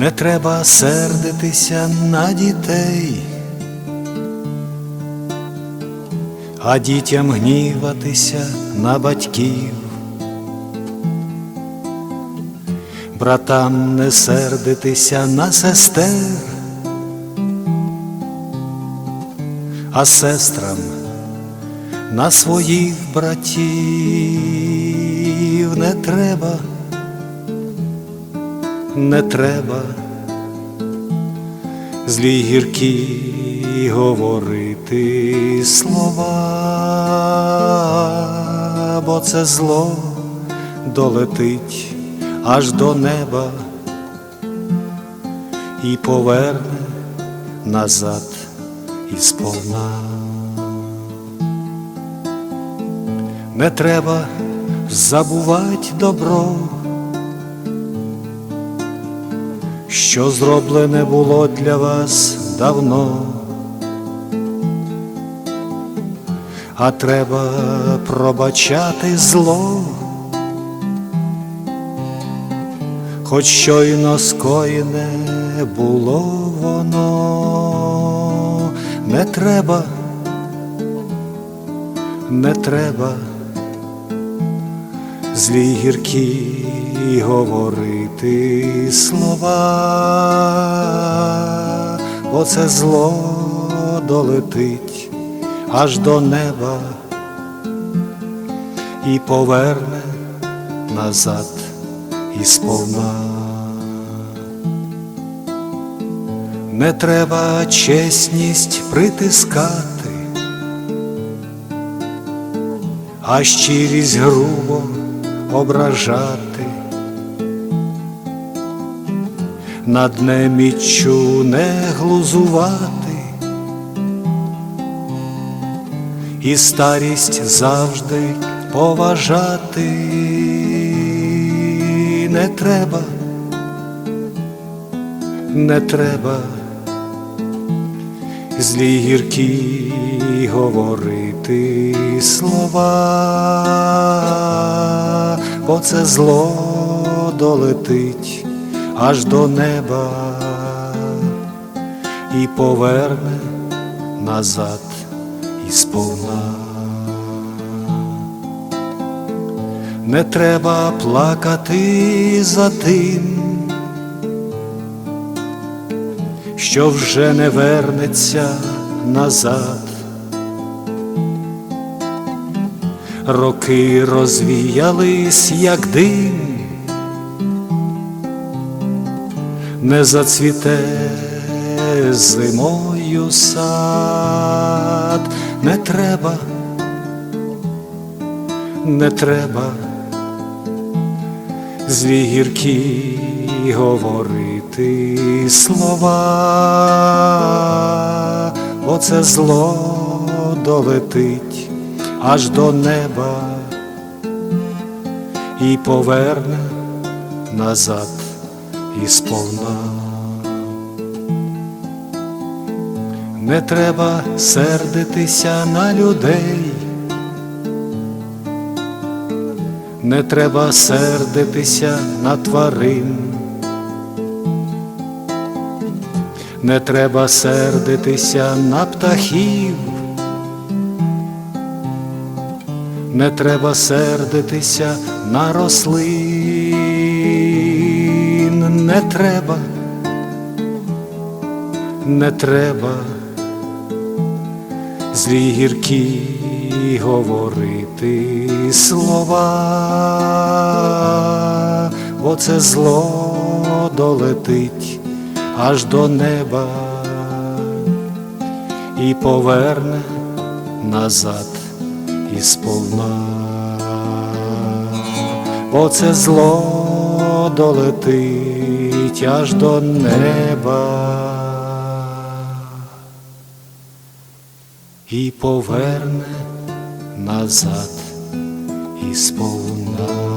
Не треба сердитися на дітей, а дітям гніватися на батьків. Братам не сердитися на сестер, а сестрам на своїх братів не треба, не треба злі гіркі говорити слова, бо це зло долетить аж до неба і поверне назад і сповна. Не треба забувати добро, що зроблене було для вас давно, а треба пробачати зло, хоч щойно скоєне було воно, не треба, не треба злі гіркі говорити слова, бо це зло долетить аж до неба і поверне назад і сповна. Не треба чесність притискати, а щирість грубо ображати, над неміччю не глузувати, і старість завжди поважати. Не треба, не треба злі гіркі говорити слова, бо це зло долетить аж до неба і поверне назад і сповна. Не треба плакати за тим, що вже не вернеться назад. Роки розвіялись, як дим, не зацвіте зимою сад, не треба, не треба злі гіркі говорити слова, бо це зло долетить аж до неба і поверне назад і сповна. Не треба сердитися на людей. Не треба сердитися на тварин, не треба сердитися на птахів, не треба сердитися на рослин, не треба, не треба злі гіркі говорити слова, бо це зло долетить аж до неба і поверне назад і сповна, бо це зло долетить аж до неба. І поверне назад і сповна.